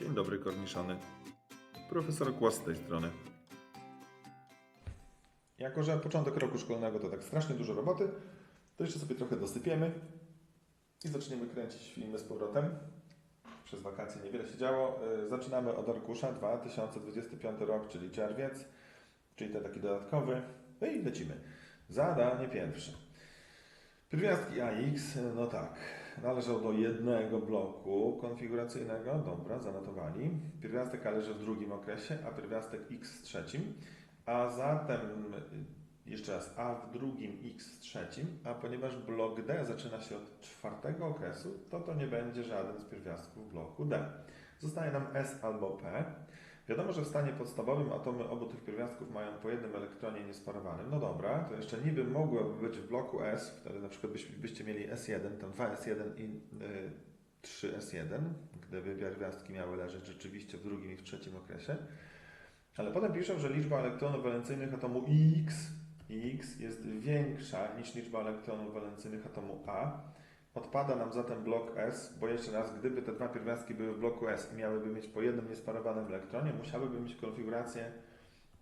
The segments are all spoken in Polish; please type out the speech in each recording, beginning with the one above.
Dzień dobry, korniszony. Profesor Kłos z tej strony. Jako, że początek roku szkolnego to tak strasznie dużo roboty, to jeszcze sobie trochę dosypiemy i zaczniemy kręcić filmy z powrotem. Przez wakacje niewiele się działo. Yy, Zaczynamy od arkusza 2025 rok, czyli czerwiec, czyli ten taki dodatkowy. No i lecimy. Zadanie pierwsze. Pierwiastki AX, no tak, należą do jednego bloku konfiguracyjnego, dobra, zanotowali. Pierwiastek A leży w drugim okresie, a pierwiastek X w trzecim, a zatem y, jeszcze raz A w drugim, X w trzecim, a ponieważ blok D zaczyna się od czwartego okresu, to to nie będzie żaden z pierwiastków bloku D. Zostaje nam S albo P. Wiadomo, że w stanie podstawowym atomy obu tych pierwiastków mają po jednym elektronie niesparowanym. No dobra, to jeszcze niby mogłoby być w bloku S, wtedy na przykład byś, byście mieli S1, tam 2S1 i y, 3S1, gdyby pierwiastki miały leżeć rzeczywiście w drugim i w trzecim okresie. Ale potem piszą, że liczba elektronów walencyjnych atomu X, X jest większa niż liczba elektronów walencyjnych atomu A. Odpada nam zatem blok S, bo jeszcze raz, gdyby te dwa pierwiastki były w bloku S i miałyby mieć po jednym niesparowanym elektronie, musiałyby mieć konfigurację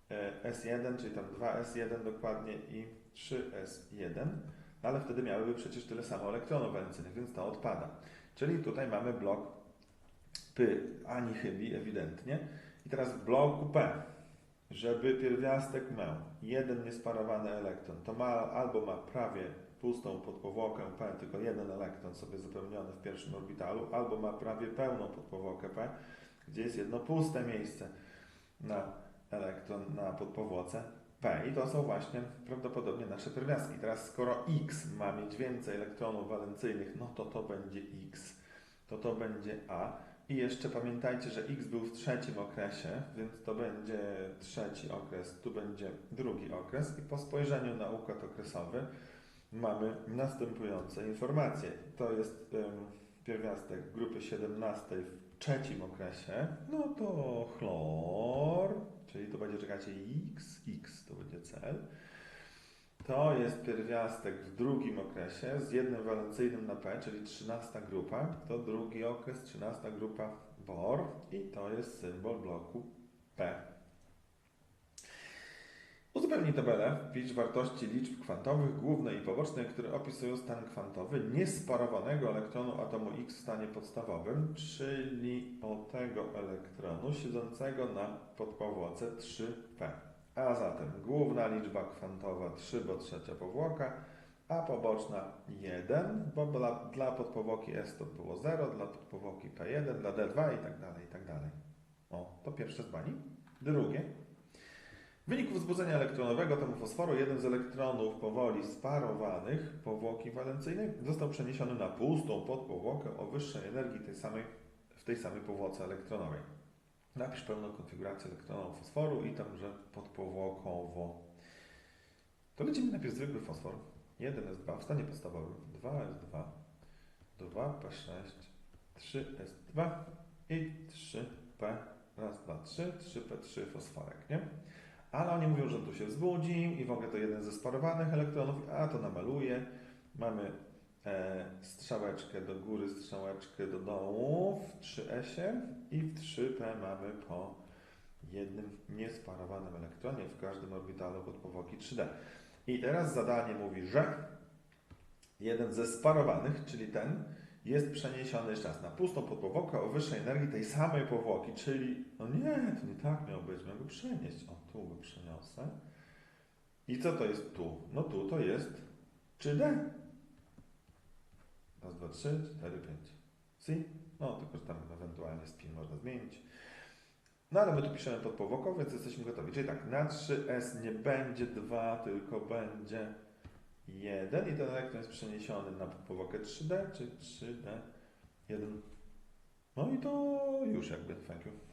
e, S1, czyli tam 2S1 dokładnie i 3S1, no ale wtedy miałyby przecież tyle samo elektronów walencyjnych, więc to odpada. Czyli tutaj mamy blok P, ani chybi ewidentnie. I teraz w bloku P, żeby pierwiastek miał jeden niesparowany elektron, to ma albo ma prawie pustą podpowłokę P, tylko jeden elektron sobie zapełniony w pierwszym orbitalu, albo ma prawie pełną podpowłokę P, gdzie jest jedno puste miejsce na elektron na podpowłoce P. I to są właśnie prawdopodobnie nasze pierwiastki. Teraz skoro X ma mieć więcej elektronów walencyjnych, no to to będzie X, to to będzie A. I jeszcze pamiętajcie, że X był w trzecim okresie, więc to będzie trzeci okres, tu będzie drugi okres i po spojrzeniu na układ okresowy mamy następujące informacje. To jest ym, pierwiastek grupy 17 w trzecim okresie, no to chlor, czyli to będzie, czekajcie, X, X to będzie cel. To jest pierwiastek w drugim okresie z jednym walencyjnym na P, czyli 13 grupa. To drugi okres, 13 grupa BOR i to jest symbol bloku P. Uzupełnij tabelę. Wpisz wartości liczb kwantowych głównej i pobocznej, które opisują stan kwantowy niesparowanego elektronu atomu X w stanie podstawowym, czyli o tego elektronu siedzącego na podpowłoce 3P. A zatem główna liczba kwantowa 3, bo trzecia powłoka, a poboczna 1, bo dla, dla podpowłoki S to było 0, dla podpowłoki P1, dla D2 i tak dalej, i tak dalej. O, to pierwsze z bani. Drugie. W wyniku wzbudzenia elektronowego atomu fosforu jeden z elektronów powoli sparowanych powłoki walencyjnej został przeniesiony na pustą podpowłokę o wyższej energii tej samej, w tej samej powłoce elektronowej. Napisz pełną konfigurację elektronów fosforu i tam, że podpowłokowo. To lecimy najpierw zwykły fosfor. 1S2 w stanie podstawowym, 2S2, 2P6, 3S2 i 3P, raz, dwa, trzy, 3P3 fosforek, nie? Ale oni mówią, że tu się wzbudzi i w ogóle to jeden ze sparowanych elektronów, a to namaluje. Mamy strzałeczkę do góry, strzałeczkę do dołu w 3S-ie i w 3P mamy po jednym niesparowanym elektronie w każdym orbitalu podpowłoki 3D. I teraz zadanie mówi, że jeden ze sparowanych, czyli ten, jest przeniesiony jeszcze raz na pustą podpowłokę o wyższej energii tej samej powłoki, czyli no nie, to nie tak miał być, miał go przenieść. O, tu go przeniosę. I co to jest tu? No tu to jest 3D. Raz, dwa, trzy, cztery, pięć. Si? No, tylko że tam ewentualnie spin można zmienić. No ale my tu piszemy podpowłoką, więc jesteśmy gotowi. Czyli tak, na 3S nie będzie 2, tylko będzie 1 i ten elektron jest przeniesiony na podpowłokę 3D, czyli 3D 1. No i to już jakby, thank you.